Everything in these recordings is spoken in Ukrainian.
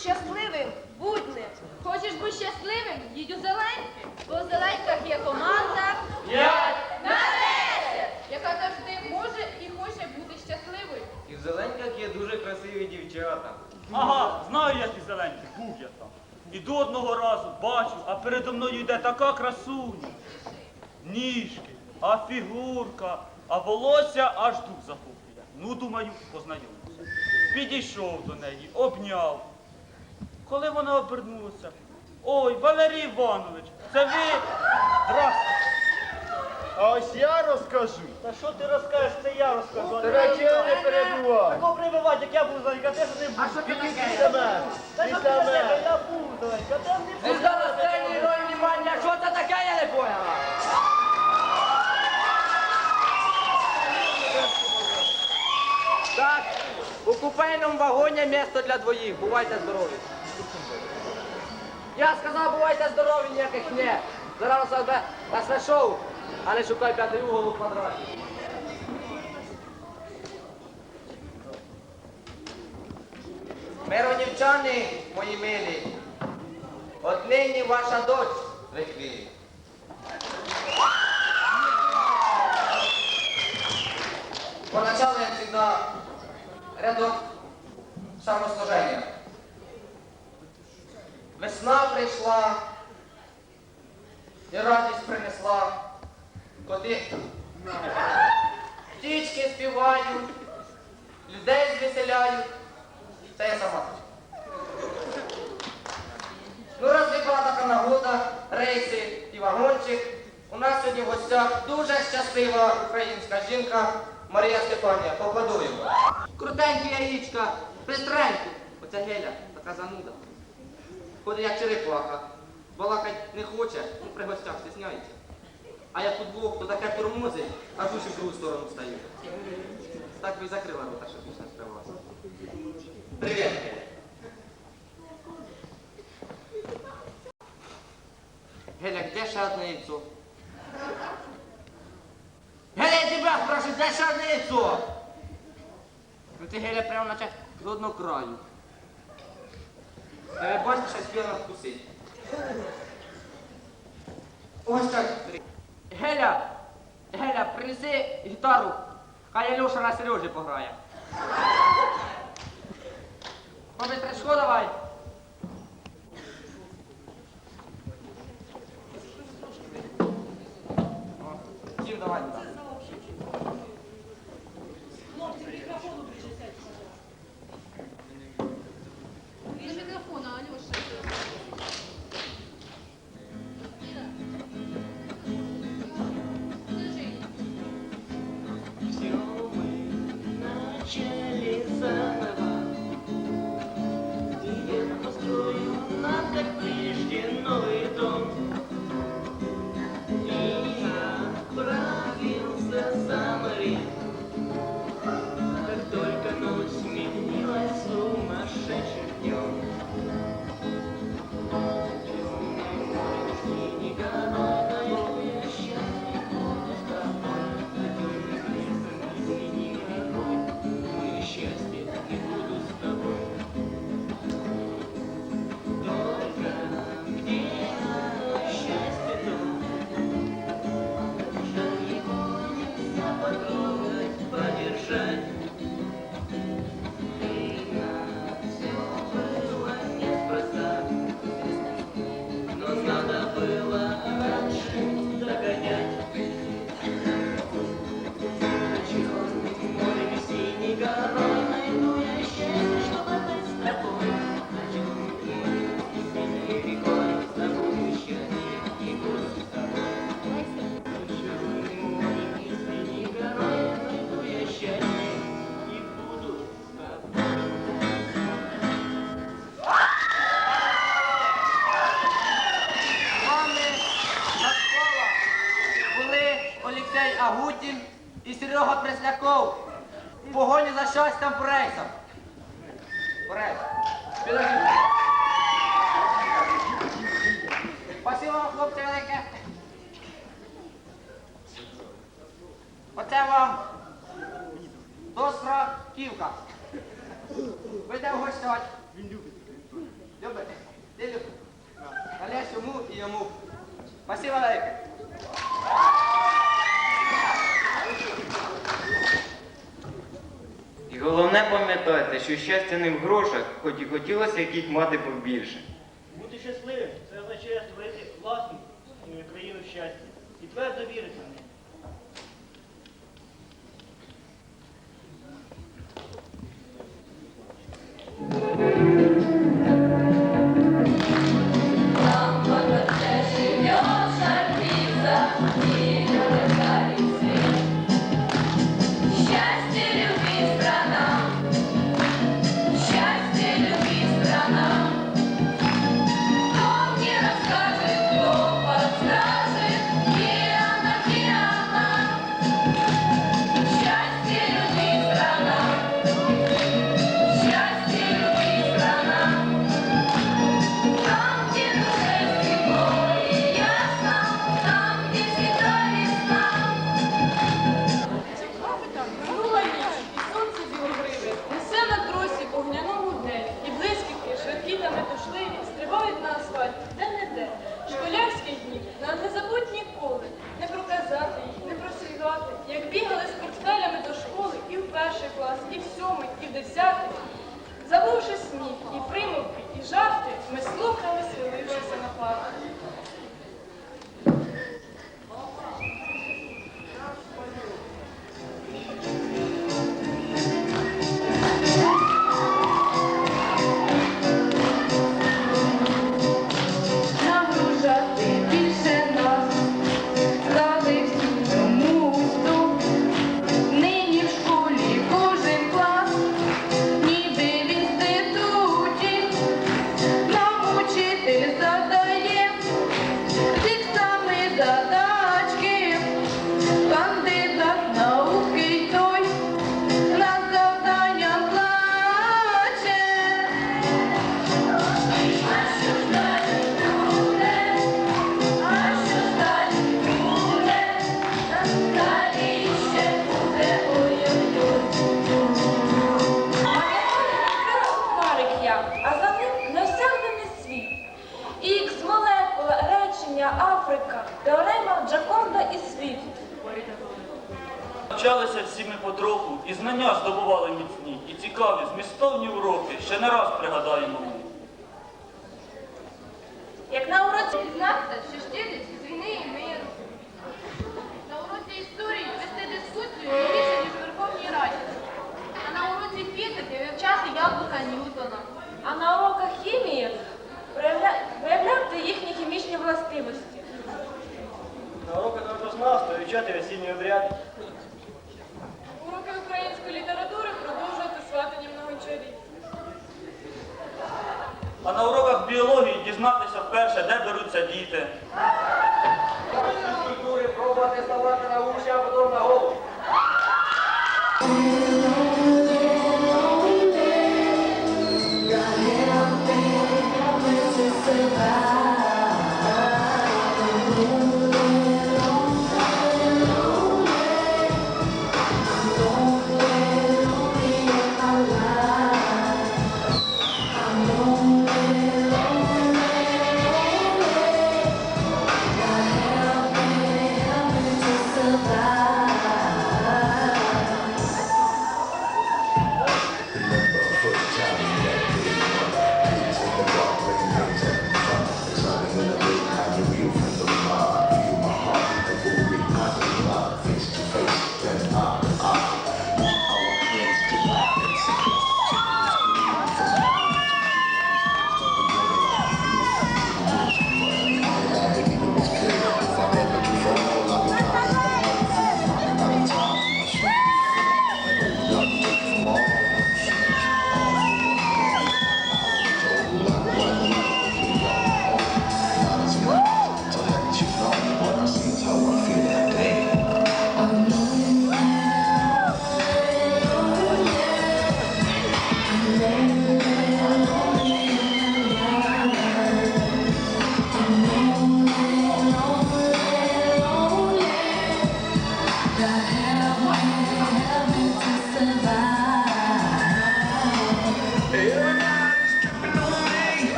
щасливим будним. Хочеш бути щасливим? Їдь у зелень. Бо у Зеленськах є команда «П'ять на яка завжди може і хоче бути щасливою. І в Зеленьках є дуже красиві дівчата. Ага, знаю я ті зеленькі, був я там. Іду одного разу, бачу, а передо мною йде така красуня. Ніжки, а фігурка, а волосся аж дух захоплює. Ну, думаю, познайомився. Підійшов до неї, обняв. Коли вона обернулася, ой, Валерій Іванович, це ви? Здравствуйте. А ось я розкажу. Та що ти розкажеш, це я розкажу. Ти речі не перебувай. Такого прибивати, як я буду знати, я теж не буду. А що ти Тільки після мене. Та що ти Після мене. я буду, я теж не буду. Ось зараз сцені герой внимання, що це таке, я не поняла. Так, у купейному вагоні місто для двоїх. Бувайте здорові. Я сказав, бувайте здорові, ніяких ні. Зараз на шоу, а не шукай п'ятий угол у квадраті. Миронівчани, мої милі, Отнині ваша дочь ехвірі. Поначалу, як всегда, рядок самослужения. Весна прийшла і радість принесла. Коти птічки співають, людей звеселяють. Це я сама. Ну, раз випала така нагода, рейси і вагончик. У нас сьогодні в гостях дуже щаслива українська жінка Марія Степанія. Походуємо. Крутеньке яєчка, пестреньке. Оця геля, така зануда. Ходить як черепаха. Балакать не хоче, ну при гостях стісняється. А як тут двох, то таке тормозить, аж уші в другу сторону стають. Так би закрила рота, щоб більше не. Привіт, Геля. Где ще одне яйцо? Геля, я тебя спрашиваю, где ще одне яйцо? Ну ти, Геля, прямо наче з одного краю. Е, бачиш, що спіла вкусить. Ось так. Геля, Геля, принеси гітару, хай Льоша на Сережі пограє. Побистречко давай. О, давай туди. Пресняков в погоні за по рейсам. По Спасибо вам, хлопці, велике. Оце вам досра ківка. Ви де гостять? Він любить. Любите? Ти любиш? Належь йому і йому. Спасибо велике. Головне пам'ятайте, що щастя не в грошах, хоч і хотілося яких мати побільше. Бути щасливим це означає створити власну країну щастя і твердо вірити в неї. жарти ми слухали свої. навчалися всі ми потроху, і знання здобували міцні, і цікаві, змістовні уроки ще не раз пригадаємо ми. Як на уроці дізнався, що щирість з війни і миру. На уроці історії вести дискусію більше, ніж в Верховній Раді. А на уроці фізики вивчати яблука Ньютона. А на уроках хімії виявляти їхні хімічні властивості. На уроках народознавства вивчати весільний обряд. на уроках біології дізнатися вперше, де беруться діти. Культури пробувати ставати на уші, а потім на голову.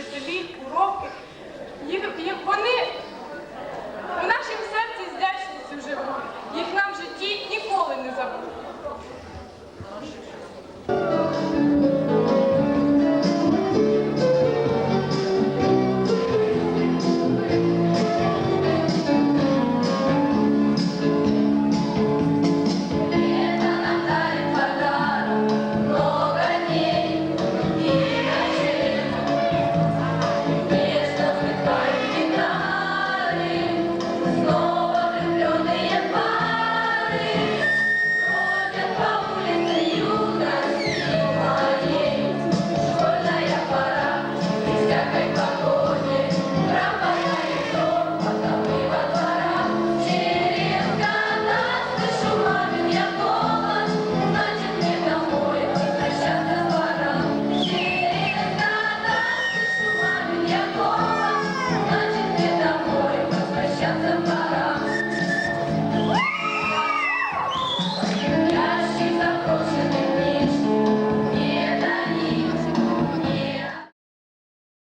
вчителі, уроки. Їх, їх Вони у нашій